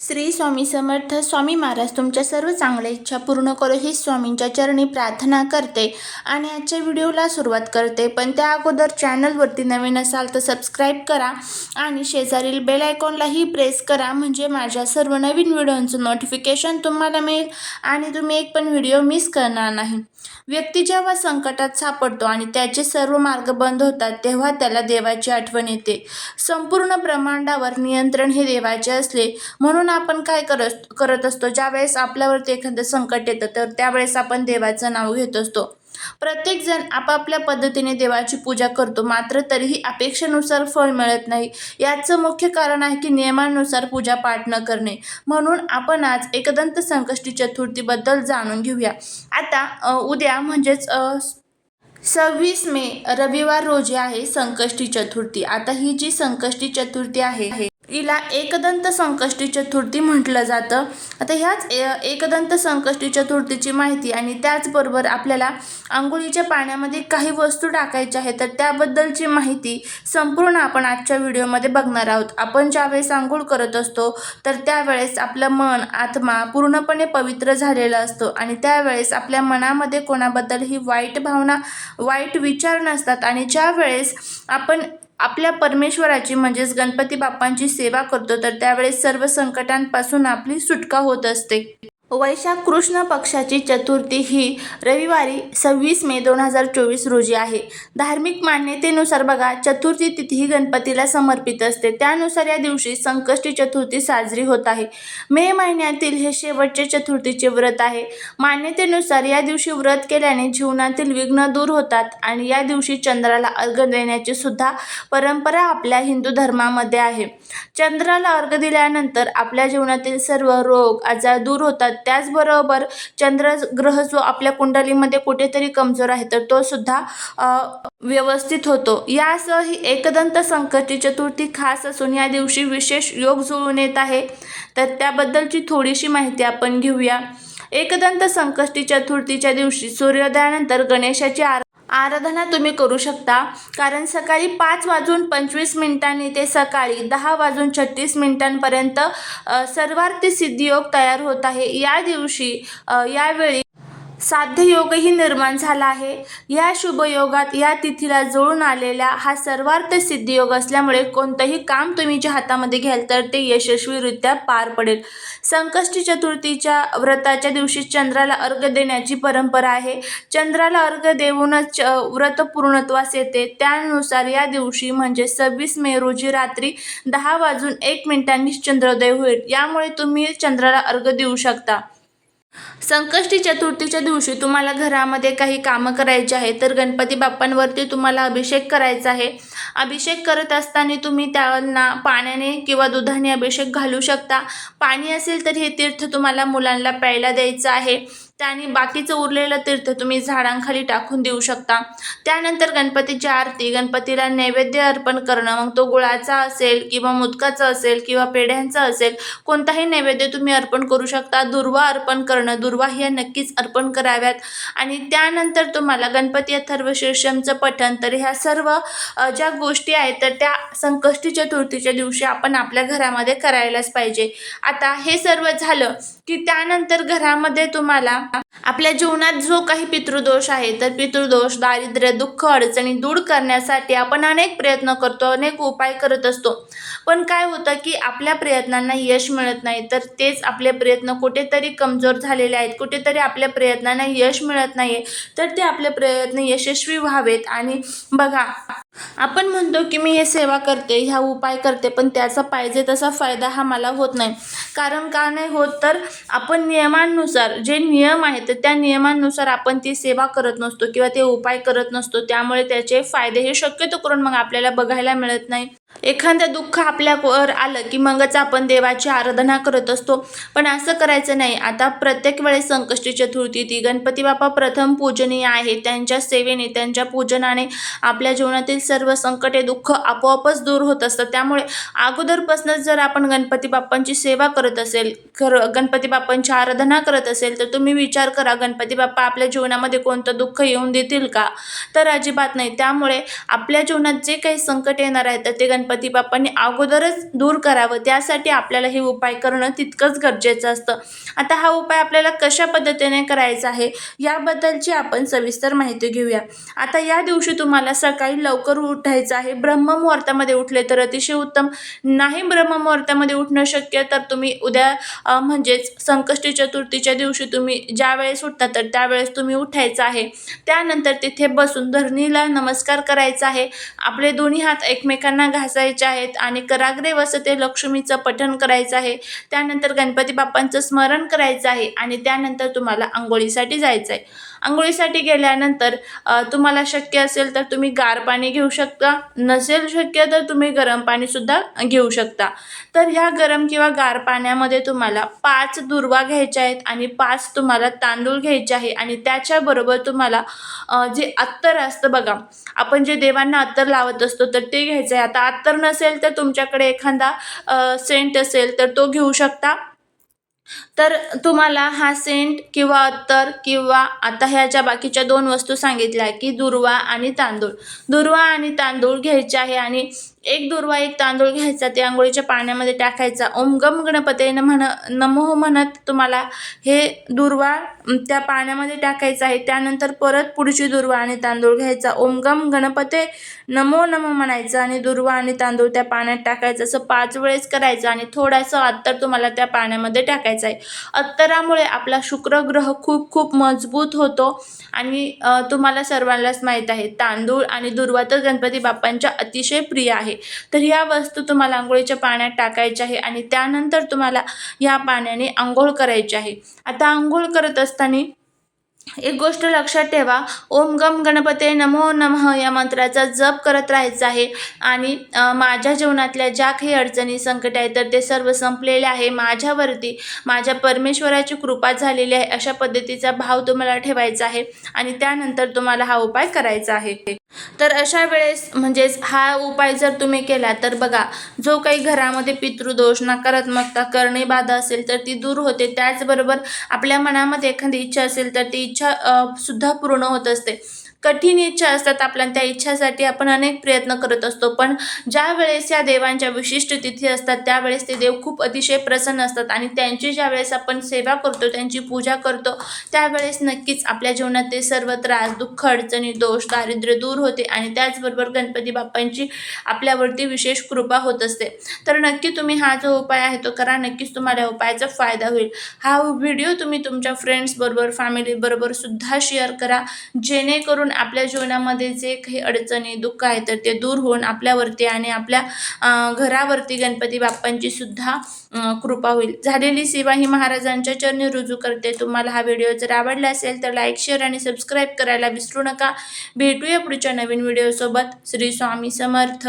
श्री स्वामी समर्थ स्वामी महाराज तुमच्या सर्व चांगल्या इच्छा पूर्ण करो ही स्वामींच्या चरणी प्रार्थना करते आणि आजच्या व्हिडिओला सुरुवात करते. पण त्या अगोदर चॅनलवरती नवीन असाल तर सबस्क्राईब करा आणि शेजारील बेल आयकॉनलाही प्रेस करा म्हणजे माझ्या सर्व नवीन व्हिडिओंचं नोटिफिकेशन तुम्हाला मिळेल आणि तुम्ही एक पण व्हिडिओ मिस करणार नाही. व्यक्ती जेव्हा संकटात सापडतो आणि त्याचे सर्व मार्ग बंद होतात तेव्हा त्याला देवाची आठवण येते. संपूर्ण ब्रह्मांडावर नियंत्रण हे देवाचे असले म्हणून आपण काय करत करत असतो? ज्यावेळेस आपल्यावरती एखादं संकट येतं तर त्यावेळेस आपण देवाचं नाव घेत असतो. प्रत्येकजण आपापल्या पद्धतीने देवाची पूजा करतो मात्र तरीही अपेक्षेनुसार फळ मिळत नाही. याचं मुख्य कारण आहे की नियमानुसार पूजा पाठ न करणे. म्हणून आपण आज एकदंत संकष्टी चतुर्थीबद्दल जाणून घेऊया. आता उद्या म्हणजेच सव्वीस मे रविवार रोजी आहे संकष्टी चतुर्थी. आता ही जी संकष्टी चतुर्थी आहे हिला एकदंत संकष्टी चतुर्थी म्हटलं जातं. आता ह्याच ए- एकदंत संकष्टी चतुर्थीची माहिती आणि त्याचबरोबर आपल्याला आंघोळीच्या पाण्यामध्ये काही वस्तू टाकायच्या आहेत तर त्याबद्दलची माहिती संपूर्ण आपण आजच्या व्हिडिओमध्ये बघणार आहोत. आपण ज्यावेळेस आंघोळ करत असतो तर त्यावेळेस आपलं मन आत्मा पूर्णपणे पवित्र झालेला असतो आणि त्यावेळेस आपल्या मनामध्ये कोणाबद्दलही वाईट भावना वाईट विचार नसतात आणि ज्यावेळेस आपण आपल्या परमेश्वराची म्हणजेच गणपती बाप्पांची सेवा करतो तर त्यावेळेस सर्व संकटांपासून आपली सुटका होत असते. वैशाख कृष्ण पक्षाची चतुर्थी ही रविवारी सव्वीस मे दोन हजार चोवीस रोजी आहे. धार्मिक मान्यतेनुसार बघा चतुर्थी तिथी ही गणपतीला समर्पित असते. त्यानुसार या दिवशी संकष्टी चतुर्थी साजरी होत आहे. मे महिन्यातील हे शेवटचे चतुर्थीचे व्रत आहे. मान्यतेनुसार या दिवशी व्रत केल्याने जीवनातील विघ्न दूर होतात आणि या दिवशी चंद्राला अर्घ देण्याची सुद्धा परंपरा आपल्या हिंदू धर्मामध्ये आहे. चंद्राला अर्घ दिल्यानंतर आपल्या जीवनातील सर्व रोग आजार दूर होतात. त्याचबरोबर चंद्र ग्रह जो आपल्या कुंडलीमध्ये कुठेतरी कमजोर आहे तर तो सुद्धा व्यवस्थित होतो. यासह ही एकदंत संकष्टी चतुर्थी खास असून या दिवशी विशेष योग जुळून येत आहे. तर त्याबद्दलची थोडीशी माहिती आपण घेऊया. एकदंत संकष्टी चतुर्थीच्या दिवशी सूर्योदयानंतर गणेशाची आर आराधना तुम्ही करू शकता. कारण सकाळी पाच वाजून पंचवीस मिनिटांनी ते सकाळी दहा वाजून छत्तीस मिनिटांपर्यंत सर्वार्थ सिद्धियोग तयार होत आहे. या दिवशी यावेळी साध्य योगही निर्माण झाला आहे. या शुभयोगात या तिथीला जुळून आलेला हा सर्वार्थ सिद्धियोग असल्यामुळे कोणतंही काम तुम्ही ज्या हातामध्ये घ्याल तर ते यशस्वीरित्या पार पडेल. संकष्टी चतुर्थीच्या व्रताच्या दिवशी चंद्राला अर्घ देण्याची परंपरा आहे. चंद्राला अर्घ देऊनच व्रत पूर्णत्वास येते. त्यानुसार या दिवशी म्हणजे सव्वीस मे रोजी रात्री दहा वाजून एक मिनिटांनी चंद्रोदय होईल. यामुळे तुम्ही चंद्राला अर्घ देऊ शकता. संकष्टी चतुर्थीच्या दिवशी तुम्हाला घरामध्ये काही कामं करायची आहे तर गणपती बाप्पांवरती तुम्हाला अभिषेक करायचा आहे. अभिषेक करत असताना तुम्ही त्यांना पाण्याने किंवा दुधाने अभिषेक घालू शकता. पाणी असेल तर हे तीर्थ तुम्हाला मुलांना प्यायला द्यायचं आहे. त्याने बाकीचं उरलेलं तीर्थ तुम्ही झाडांखाली टाकून देऊ शकता. त्यानंतर गणपतीची आरती गणपतीला नैवेद्य अर्पण करणं मग तो गुळाचा असेल किंवा मुदकाचा असेल किंवा पेढ्यांचा असेल कोणताही नैवेद्य तुम्ही अर्पण करू शकता. दुर्वा अर्पण करणं दुर्वा ह्या नक्कीच अर्पण कराव्यात. आणि त्यानंतर तुम्हाला गणपती अथर्व शीर्षमचं पठण तर ह्या सर्व ज्या गोष्टी आहेत तर त्या संकष्टी चतुर्थीच्या दिवशी आपण आपल्या घरामध्ये करायलाच पाहिजे. आता हे सर्व झालं की त्यानंतर घरामध्ये तुम्हाला आपल्या जीवनात जो काही पितृदोष आहे तर पितृदोष दारिद्र्य दुःख अडचणी दूर करण्यासाठी आपण अनेक प्रयत्न करतो अनेक उपाय करत असतो. पण काय होतं की आपल्या प्रयत्नांना यश मिळत नाही तर तेच आपले प्रयत्न कुठेतरी कमजोर झालेले आहेत. कुठेतरी आपल्या प्रयत्नांना यश मिळत नाही तर ते आपले प्रयत्न यशस्वी व्हावेत. आणि बघा आपण म्हणतो की मी हे सेवा करते ह्या उपाय करते पण त्याचा पाहिजे तसा फायदा हा मला होत नाही. कारण का नाही होत? तर आपण नियमांनुसार जे नियम आहेत तर त्या नियमांनुसार आपण ती सेवा करत नसतो किंवा ते उपाय करत नसतो. त्यामुळे त्याचे फायदे हे शक्यतो करून मग आपल्याला बघायला मिळत नाही. एखादं दुःख आपल्यावर आलं की मगच आपण देवाची आराधना करत असतो. पण असं करायचं नाही. आता प्रत्येक वेळेस संकष्टी चतुर्थी ती गणपती बाप्पा प्रथम पूजनीय आहे. त्यांच्या सेवेने त्यांच्या पूजनाने आपल्या जीवनातील सर्व संकटे दुःख आपोआपच दूर होत असतं. त्यामुळे अगोदरपासूनच जर आपण गणपती बाप्पांची सेवा करत असेल कर गणपती बाप्पांची आराधना करत असेल तर तुम्ही विचार करा गणपती बाप्पा आपल्या जीवनामध्ये कोणतं दुःख येऊन देतील का? तर अजिबात नाही. त्यामुळे आपल्या जीवनात जे काही संकट येणार आहेत तर ते गणपती बाप्पांनी अगोदरच दूर करावं. त्यासाठी आपल्याला हे उपाय करणं तितकंच गरजेचं असतं. आता हा उपाय आपल्याला कशा पद्धतीने करायचा आहे याबद्दलची आपण सविस्तर माहिती घेऊया. आता या दिवशी तुम्हाला सकाळी लवकर उठायचं आहे. ब्रह्ममुहूर्तामध्ये उठले तर अतिशय उत्तम. नाही ब्रह्ममुहूर्तामध्ये उठणं शक्य तर तुम्ही उद्या म्हणजेच संकष्टी चतुर्थीच्या दिवशी तुम्ही ज्या वेळेस उठता तर त्यावेळेस तुम्ही उठायचं आहे. त्यानंतर तिथे बसून धरणीला नमस्कार करायचा आहे. आपले दोन्ही हात एकमेकांना घासायचे आहेत आणि कराग्रे वसते लक्ष्मीचं पठण करायचं आहे. त्यानंतर गणपती बाप्पांचं स्मरण करायचं आहे आणि त्यानंतर तुम्हाला आंघोळीसाठी जायचं आहे आंघोळीसाठी गेल्यानंतर तुम्हाला शक्य असेल तर तुम्ही गार पाणी घेऊ शकता. नसेल शक्य तर तुम्ही गरम पाणीसुद्धा घेऊ शकता. तर ह्या गरम किंवा गार पाण्यामध्ये तुम्हाला पाच दुर्वा घ्यायच्या आहेत आणि पाच तुम्हाला तांदूळ घ्यायचे आहे आणि त्याच्याबरोबर तुम्हाला जे अत्तर असतं बघा आपण जे देवांना अत्तर लावत असतो तर ते घ्यायचं आहे. आता अत्तर नसेल तर तुमच्याकडे एखादा सेंट असेल तर तो घेऊ शकता. तर तुम्हाला हा सेंट किंवा अत्तर किंवा आता ह्या ज्या बाकीच्या दोन वस्तू सांगितल्या की दुर्वा आणि तांदूळ. दुर्वा आणि तांदूळ घ्यायचे आहे आणि एक दुर्वा एक तांदूळ घ्यायचा ते आंघोळीच्या पाण्यामध्ये टाकायचा. ओम गम गणपते म्हण नमो म्हणत तुम्हाला हे दुर्वा त्या पाण्यामध्ये टाकायचं आहे. त्यानंतर परत पुढची दुर्वा आणि तांदूळ घ्यायचा. ओम गम गणपते नमो नमो म्हणायचं आणि दुर्वा आणि तांदूळ त्या पाण्यात टाकायचं. असं पाच वेळेस करायचं आणि थोडासा अत्तर तुम्हाला त्या पाण्यामध्ये टाकायचं आहे. अत्तरामुळे आपला शुक्र ग्रह खूप खूप मजबूत होतो. आणि तुम्हाला सर्वांनाच माहीत आहे तांदूळ आणि दुर्वा तर गणपती बाप्पांच्या अतिशय प्रिय आहे. तर ह्या वस्तू तुम्हाला आंघोळीच्या पाण्यात टाकायच्या आहे आणि त्यानंतर तुम्हाला ह्या पाण्याने आंघोळ करायची आहे. आता आंघोळ करत असताना एक गोष्ट लक्षात ठेवा. ओम गम गणपते नमो नमः या मंत्राचा जप करत राहायचा आहे. आणि माझ्या जीवनातल्या ज्या काही अडचणी संकट आहे तर ते सर्व संपलेले आहे. माझ्यावरती माझ्या परमेश्वराची कृपा झालेली आहे अशा पद्धतीचा भाव तुम्हाला ठेवायचा आहे. आणि त्यानंतर तुम्हाला हा उपाय करायचा आहे. तर अशा वेळेस म्हणजेच हा उपाय जर तुम्ही केला तर बघा जो काही घरामध्ये पितृदोष नकारात्मकता करणे बाधा असेल तर ती दूर होते. त्याचबरोबर आपल्या मनामध्ये एखादी इच्छा असेल तर ती इच्छा सुद्धा पूर्ण होत असते. कठीण इच्छा असतात आपल्या त्या इच्छासाठी आपण अनेक प्रयत्न करत असतो. पण ज्या वेळेस या देवांच्या विशिष्ट तिथी असतात त्यावेळेस ते देव खूप अतिशय प्रसन्न असतात आणि त्यांची ज्या वेळेस आपण सेवा करतो त्यांची पूजा करतो त्यावेळेस नक्कीच आपल्या जीवनात ते सर्व त्रास दुःख अडचणी दोष दारिद्र्य दूर होते आणि त्याचबरोबर गणपती बाप्पांची आपल्यावरती विशेष कृपा होत असते. तर नक्की तुम्ही हा जो उपाय आहे तो करा. नक्कीच तुम्हाला या उपायाचा फायदा होईल. हा व्हिडिओ तुम्ही तुमच्या फ्रेंड्सबरोबर फॅमिलीबरोबर सुद्धा शेअर करा. जेणेकरून आपल्या जीवनामध्ये जे काही अडचणी दुःख आहे तर ते दूर होऊन आपल्यावरती आणि आपल्या घरावरती गणपती बाप्पांची सुद्धा कृपा होईल. झालेली सेवा ही महाराजांच्या चरणी रुजू करते. तुम्हाला हा व्हिडिओ जर आवडला असेल तर लाईक शेअर आणि सबस्क्राईब करायला विसरू नका. भेटूया पुढच्या नवीन व्हिडिओसोबत. श्री स्वामी समर्थ.